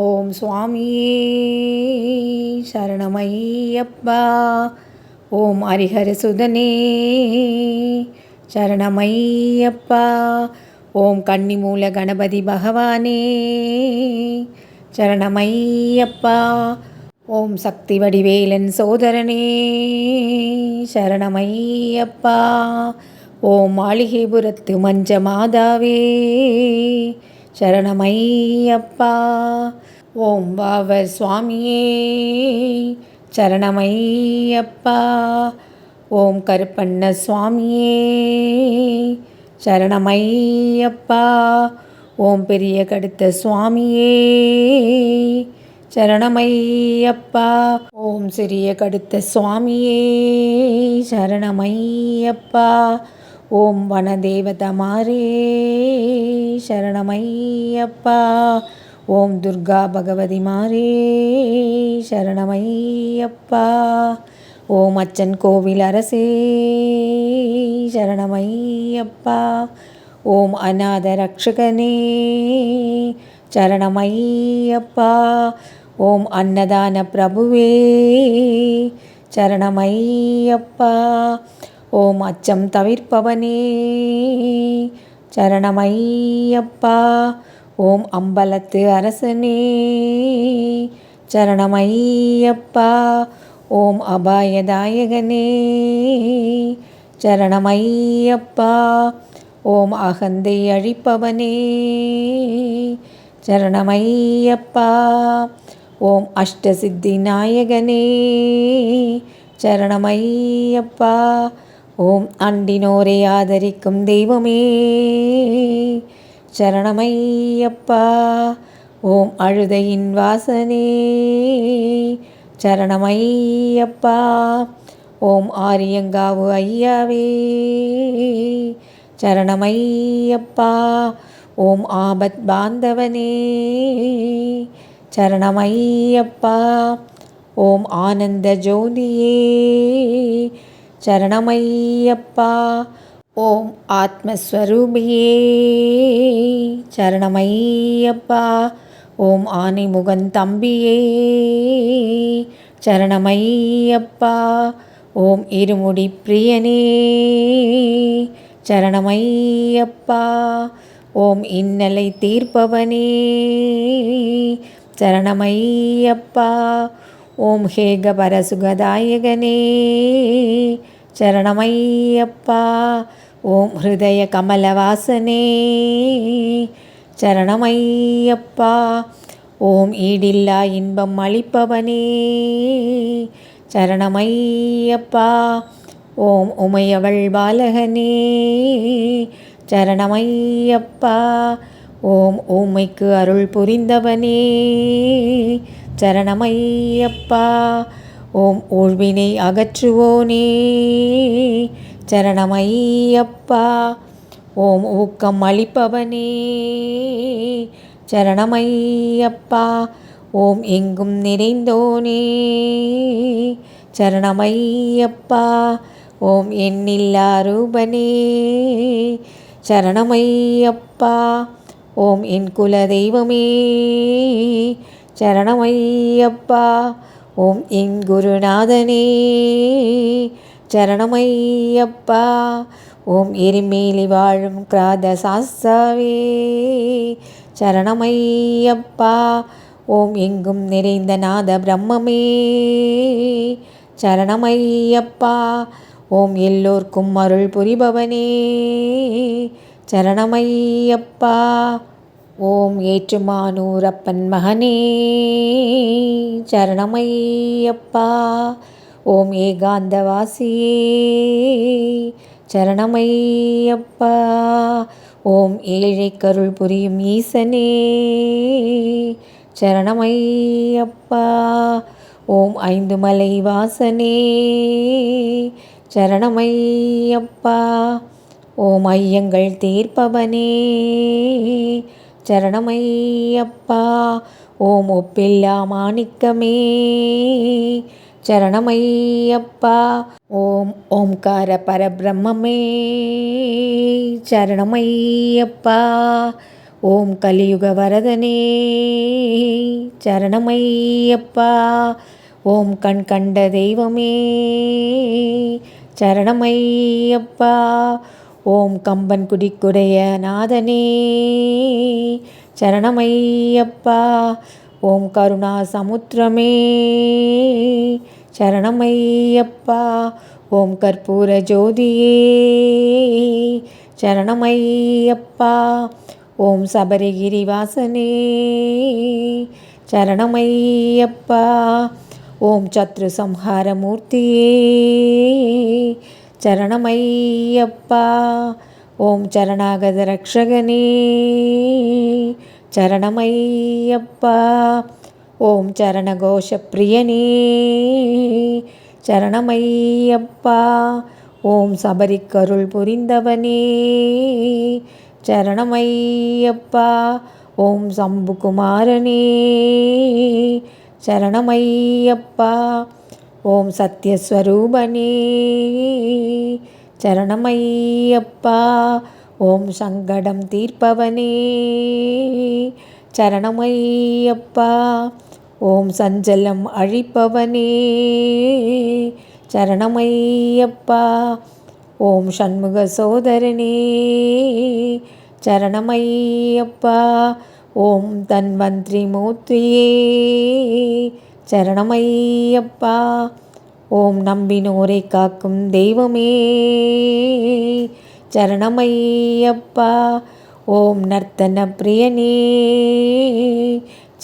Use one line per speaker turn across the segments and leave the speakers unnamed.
ஓம் சுவாமியே சரணமையப்பா. ஓம் ஹரிஹர சுதனே சரணமையப்பா. ஓம் கன்னிமூல கணபதி பகவானே சரணமையப்பா. ஓம் சக்தி வடிவேலன் சோதரனே சரணமையப்பா. ஓம் மாளிகைபுரத்து மஞ்ச மாதாவே சரணமையப்பா. ஓம் பாவர் சுவாமியே சரணமையப்பா. ஓம் கருப்பண்ண சுவாமியே சரணமையப்பா. ஓம் பெரிய கடுத்த சுவாமியே சரணமையப்பா. ஓம் சிறிய கடுத்த சுவாமியே சரணமையப்பா. ஓம் வனதேவதமாரே சரணமையப்பா. ஓம் துர்கா பகவதி மாரே சரணமையப்பா. ஓம் அச்சன் கோவில் அரசே சரணமையப்பா. ஓம் அநாத ரக்ஷகனே சரணமையப்பா. ஓம் அன்னதான பிரபுவே சரணமையப்பா. ஓம் அச்சம் தவிர்ப்பவனே. சரணமையப்பா. ஓம் அம்பலத்து அரசனே. சரணமையப்பா. ஓம் அபாயதாயகனே. சரணமையப்பா. ஓம் அகந்தை அழிப்பவனே. சரணமையப்பா. ஓம் அஷ்டசித்தி நாயகனே. சரணமையப்பா. ஓம் அண்டினோரை ஆதரிக்கும் தெய்வமே. சரணமையப்பா. ஓம் அழுதையின் வாசனே. சரணமையப்பா. ஓம் ஆரியங்காவு ஐயாவே. சரணமையப்பா. ஓம் ஆபத் பாந்தவனே. சரணமையப்பா. ஓம் ஆனந்த ஜோதியே. சரணமையப்பா. ஓம் ஆத்மஸ்வரூபியே. சரணமையப்பா. ஓம் ஆனைமுகன் தம்பியே. சரணமையப்பா. ஓம் இருமுடி பிரியனே. சரணமையப்பா. ஓம் இன்னலை தீர்ப்பவனே. சரணமையப்பா. ஓம் ஹேக பரசுகதாயகனே. சரணமையப்பா. ஓம் ஹிருதய கமலவாசனே. சரணமையப்பா. ஓம் ஈடில்லா இன்பம் அளிப்பவனே. சரணமையப்பா. ஓம் உமையவள் பாலகனே. சரணமையப்பா. ஓம் ஊமைக்கு அருள் புரிந்தவனே. சரணமையப்பா ஓம் ஊழ்வினை அகற்றுவோனே. சரணமையப்பா ஓம் ஊக்கம் அளிப்பவனே. சரணமையப்பா ஓம் எங்கும் நிறைந்தோனே. சரணமையப்பா ஓம் எண்ணில்லா ரூபனே சரணமையப்பா ஓம் என் குல தெய்வமே சரணமையப்பா ஓம் என் குருநாதனே. சரணமையப்பா ஓம் எரிமேலி வாழும் கிராத சாஸ்தாவே சரணமையப்பா ஓம் எங்கும் நிறைந்த நாத பிரம்மமே. சரணமையப்பா ஓம் எல்லோர்க்கும் அருள் புரிபவனே. சரணமையப்பா ஓம் ஏற்றுமானூரப்பன் மகனே சரணமையப்பா. ஓம் ஏகாந்தவாசியே சரணமையப்பா. ஓம் ஏழை கருள் புரியும் ஈசனே சரணமையப்பா. ஓம் ஐந்து மலை வாசனே சரணமையப்பா. ஓம் ஐயங்கள் தீர்ப்பவனே சரணமையப்பா ஓம் ஒப்பில்லா மாணிக்கமே. சரணமையப்பா ஓம் ஓம்கார பரபிரம்மே சரணமையப்பா ஓம் கலியுக வரதனே. சரணமையப்பா ஓம் கண் கண்ட தெய்வமே. சரணமையப்பா ஓம் கம்பன் குடிக்குடைய நாதனே. சரணமையப்பா. ஓம் கருணா சமுத்திரமே. சரணமையப்பா. ஓம் கற்பூர ஜோதியே. சரணமையப்பா. ஓம் சபரிகிரி வாசனே சரணமையப்பா. ஓம் சத்ரு சம்ஹாரமூர்த்தியே சரணமையப்பா. ஓம் சரணாகத ரக்ஷகனே. சரணமையப்பா. ஓம் சரணகோஷ பிரியனே. சரணமையப்பா. ஓம் சபரிக்கருள் புரிந்தவனே. சரணமையப்பா. ஓம் சம்புகுமாரனே. சரணமையப்பா. ஓம் சத்யஸ்வரூபனே. சரணமையப்பா. ஓம் சங்கடம் தீர்ப்பவனே. சரணமையப்பா. ஓம் சஞ்சலம் அழிப்பவனே. சரணமையப்பா. ஓம் சண்முக சோதரனே. சரணமையப்பா. ஓம் தன்வந்திரி மூர்த்தியே சரணமையப்பா. ஓம் நம்பினோரை காக்கும் தெய்வமே. சரணமையப்பா. ஓம் நர்த்தன பிரியனே.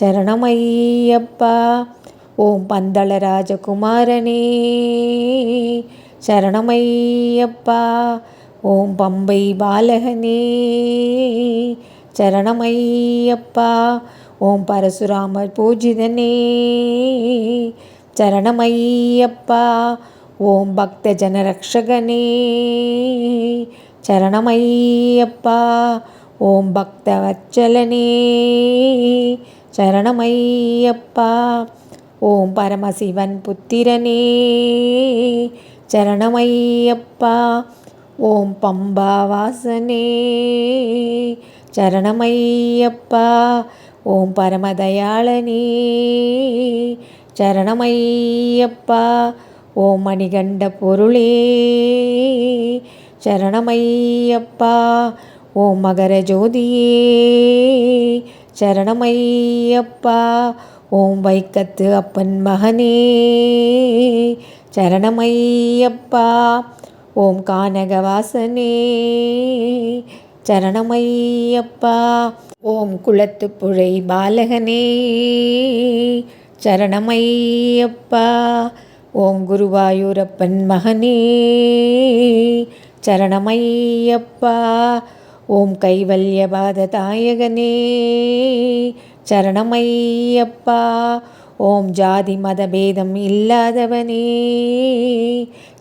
சரணமையப்பா. ஓம் பந்தள ராஜகுமாரனே. சரணமையப்பா. ஓம் பம்பை பாலகனே. சரணமையப்பா. ஓம் பரசுராமர் பூஜிதனே. சரணமையப்பா. ஓம் பக்த ஜனரக்ஷகனே சரணமையப்பா. ஓம் பக்த வச்சலனே சரணமையப்பா. ஓம் பரமசிவன் புத்திரனே. சரணமையப்பா. ஓம் பம்பாவாசனே. சரணமையப்பா. ஓம் பரமதயாளனே. சரணமையப்பா. ஓம் மணிகண்ட பொருளே. சரணமையப்பா. ஓம் மகர ஜோதியே. சரணமையப்பா. ஓம் வைக்கத்து அப்பன் மகனே. சரணமையப்பா. ஓம் கானகவாசனே சரணமையப்பா. ஓம் குளத்து புழை பாலகனே சரணமையப்பா. ஓம் குருவாயூரப்பன் மகனே சரணமையப்பா. ஓம் கைவல்யபாத தாயகனே சரணமையப்பா. ஓம் ஜாதி மதபேதம் இல்லாதவனே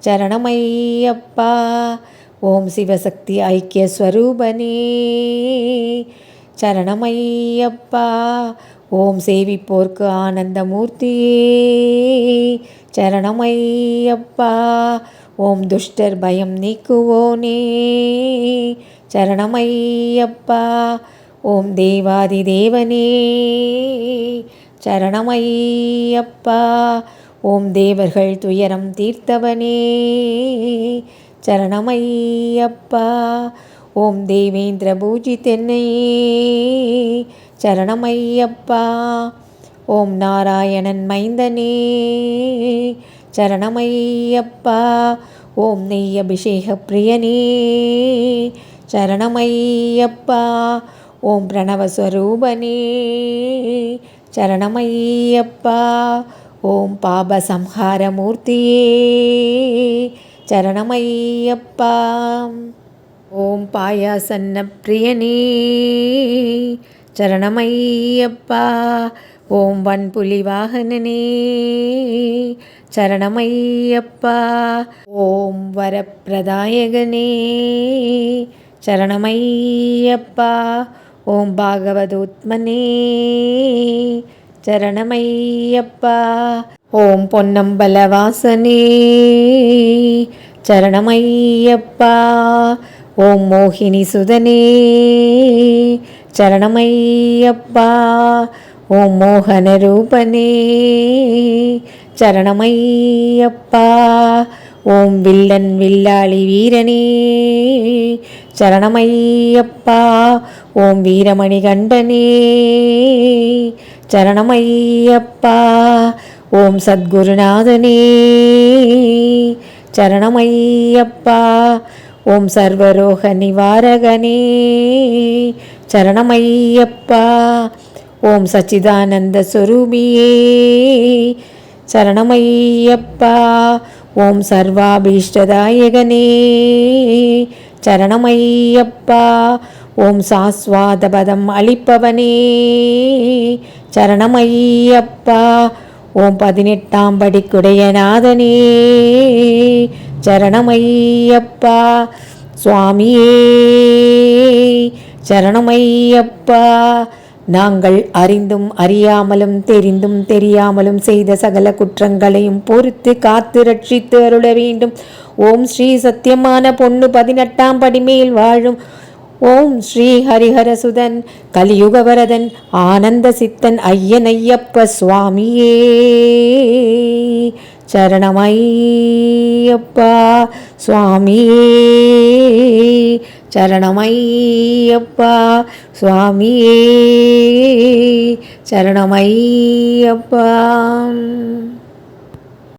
சரணமையப்பா. ஓம் சிவசக்தி ஐக்கிய ஸ்வரூபனே. சரணமையப்பா. ஓம் சேவிப்போர்க்கு ஆனந்தமூர்த்தியே. சரணமையப்பா. ஓம் துஷ்டர் பயம் நீக்குவோனே. சரணமையப்பா. ஓம் தேவாதி தேவனே. சரணமையப்பா. ஓம் தேவர்கள் துயரம் தீர்த்தவனே. சரணமையப்பா. ஓம் தேவேந்திர பூஜி தென்னையே. சரணமையப்பா. ஓம் நாராயணன் மைந்தனே. சரணமையப்பா. ஓம் நெய் அபிஷேக பிரியனே. சரணமையப்பா. ஓம் பிரணவஸ்வரூபனே சரணமையப்பா. ஓம் பாபசம்ஹாரமூர்த்தியே சரணமையப்பா. ஓம் பாயாசன்ன பிரியனே. சரணமையப்பா. ஓம் வன்புலி வாகனனே. சரணமையப்பா. ஓம் வரப்பிரதாயகனே. சரணமையப்பா. ஓம் பாகவதோத்மனே. சரணமையப்பா. ஓம் பொன்னம்பலவாசனே. சரணமையப்பா. ஓம் மோகினி சுதனே சரணமையப்பா. ஓம் மோகன ரூபனே சரணமையப்பா. ஓம் வில்லன் வில்லாளி வீரனே. சரணமையப்பா. ஓம் வீரமணி கண்டனே சரணமையப்பா. ஓம் சத்குருநாதனே. சரணமையப்பா. ஓம் சர்வரோக நிவாரகனே. சரணமையப்பா. ஓம் சச்சிதானந்த சுரூபியே. சரணமையப்பா. ஓம் சர்வாபீஷ்டதாயகனே. சரணமையப்பா. ஓம் சாஸ்வாதபதம் அளிப்பவனே. சரணமையப்பா ஓம் பதினெட்டாம் படிக்குடையநாதனே சரணமையப்பா சுவாமியே. சரணமையப்பா நாங்கள் அறிந்தும் அறியாமலும் தெரிந்தும் தெரியாமலும் செய்த சகல குற்றங்களையும் பொறுத்து காத்து ரட்சித்து அருள வேண்டும். ஓம் ஸ்ரீ சத்தியமான பொண்ணு பதினெட்டாம் படிமேல் வாழும் ஓம் ஸ்ரீ ஹரிஹரசுதன் கலியுகவரதன் ஆனந்த சித்தன் ஐயன் ஐயப்ப சுவாமியே. சரணமையப்பா சுவாமியே. சரணமையப்பா சுவாமியே. சரணமையப்பா.